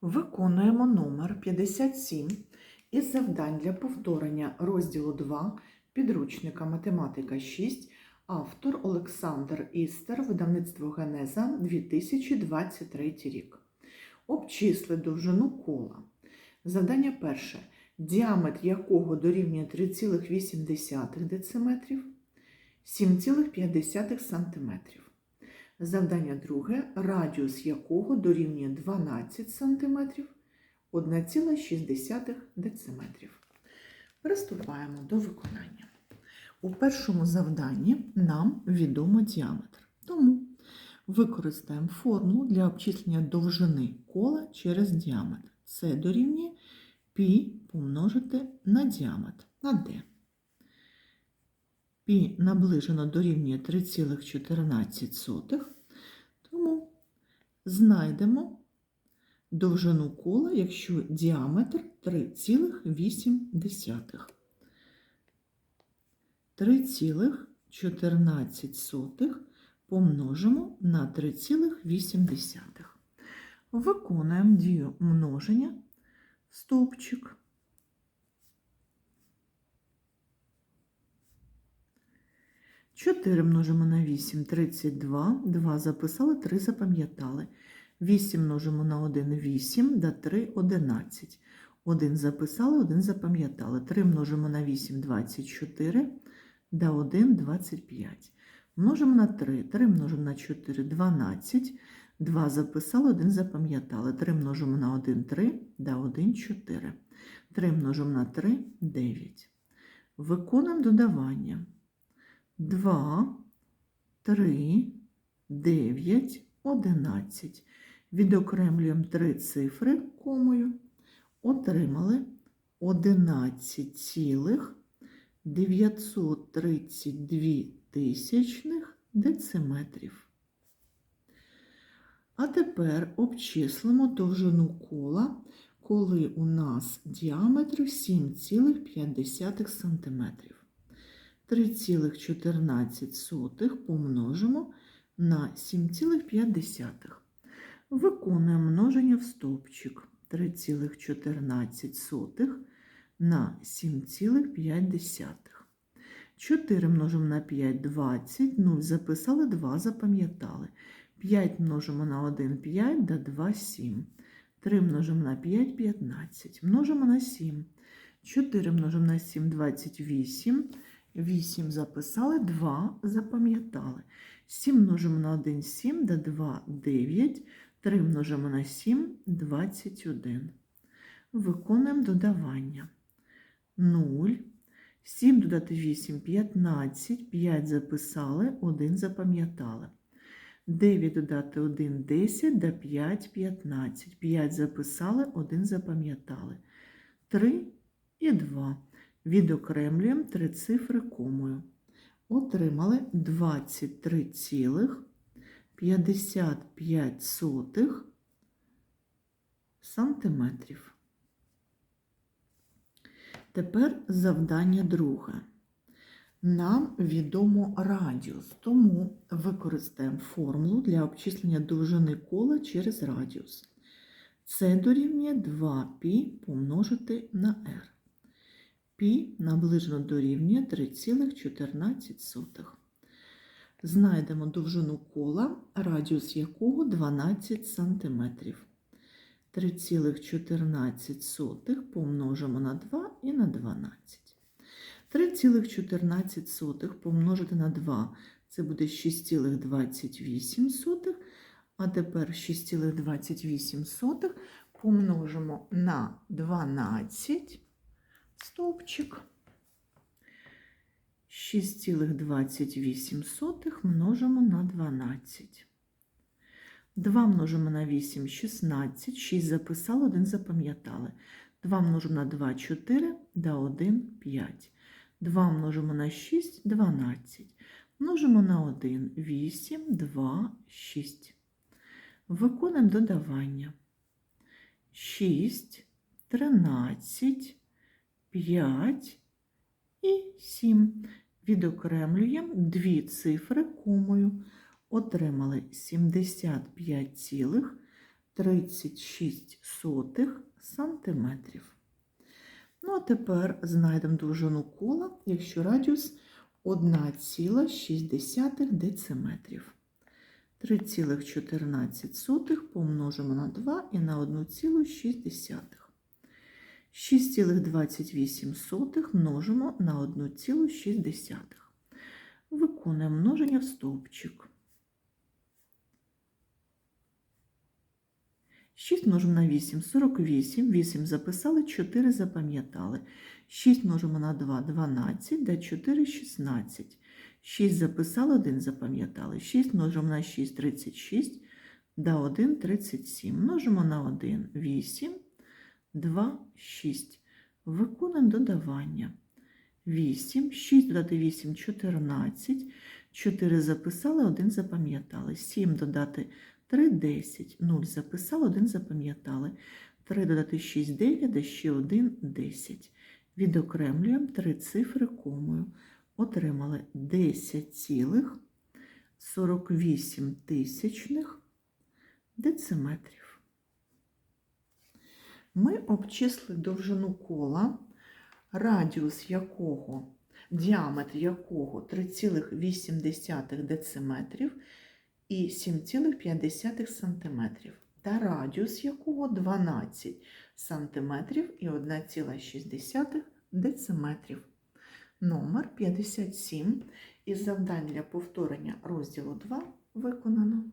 Виконуємо номер 57 із завдань для повторення розділу 2 підручника Математика 6, автор Олександр Істер, видавництво Генеза 2023 рік. Обчисли довжину кола. Завдання перше. Діаметр якого дорівнює 3,8 дециметрів, 7,5 сантиметрів. Завдання друге, радіус якого дорівнює 12 см 1,6 дециметрів. Приступаємо до виконання. У першому завданні нам відомо діаметр. Тому використаємо формулу для обчислення довжини кола через діаметр. Це дорівнює π помножити на діаметр на d. Пі наближено дорівнює 3,14, тому знайдемо довжину кола, якщо діаметр 3,8. 3,14 помножимо на 3,8. Виконуємо дію множення стовпчик. 4 множимо на 8 32, 2 записали, 3 запам'ятали. 8 множимо на 1 8, да 3 11. 1 записали, 1 запам'ятали. 3 множимо на 8 24, да 1 25. Множимо на 3, 3 множимо на 4 12, 2 записали, 1 запам'ятали. 3 множимо на 1 3, да 1 4. 3 множимо на 3 9. Виконуємо додавання. 2, 3, 9, 11. Відокремлюємо три цифри комою. Отримали 11,932 тисячних дециметрів. А тепер обчислимо довжину кола, коли у нас діаметр 7,5 см. 3,14 помножимо на 7,5. Виконуємо множення в стовпчик 3,14 на 7,5. 4 множимо на 5 20, 0 записали, 2 запам'ятали. 5 множимо на 1 5, да 2 7. 3 множимо на 5 15. Множимо на 7. 4 множимо на 7 28. 8 записали, 2 запам'ятали. 7 множимо на 1 7, да 2 9, 3 множимо на 7 21. Виконуємо додавання. 0. 7 додати 8 15, 5 записали, 1 запам'ятали. 9 додати 1 10, да 5 15. 5 записали, 1 запам'ятали. 3 і 2. Відокремлюємо три цифри комою. Отримали 23,55 сантиметрів. Тепер завдання друге. Нам відомо радіус, тому використаємо формулу для обчислення довжини кола через радіус. Це дорівнює 2π помножити на r. Пі наближено дорівнює 3,14. Знайдемо довжину кола, радіус якого 12 см. 3,14 помножимо на 2 і на 12. 3,14 помножити на 2 це буде 6,28. А тепер 6,28 помножимо на 12 стовпчик. 6,28 множимо на 12. 2 множимо на 8 16, 6 записали, 1 запам'ятали. 2 множимо на 2 4, да 1 5. 2 множимо на 6 12. Множимо на 1 8, 2, 6. Виконуємо додавання. 6, 13, 5 і 7. Відокремлюємо дві цифри комою. Отримали 36 сотих сантиметрів. Ну, а тепер знайдемо довжину кола, якщо радіус 1,6 дециметрів. 3,14 помножимо на 2 і на 1,6. 6,28 множимо на 1,6. Виконуємо множення в стовпчик. 6 множимо на 8 – 48, 8 записали, 4 запам'ятали. 6 множимо на 2 – 12, да 4 – 16. 6 записали, 1 запам'ятали. 6 множимо на 6 – 36, да 1 – 37. Множимо на 1 – 8, 2 – 6. Виконуємо додавання. 8, 6 додати 8 – 14, 4 записали, 1 запам'ятали. 7 додати 3 – 10, 0 записали, 1 запам'ятали. 3 додати 6 – 9, а ще 1 – 10. Відокремлюємо три цифри комою. Отримали 10,48 тисячних дециметрів. Ми обчисли довжину кола, радіус якого, діаметр якого 3,8 дециметрів і 7,5 сантиметрів, та радіус якого 12 сантиметрів і 1,6 дециметрів. Номер 57 із завдань для повторення розділу 2 виконано.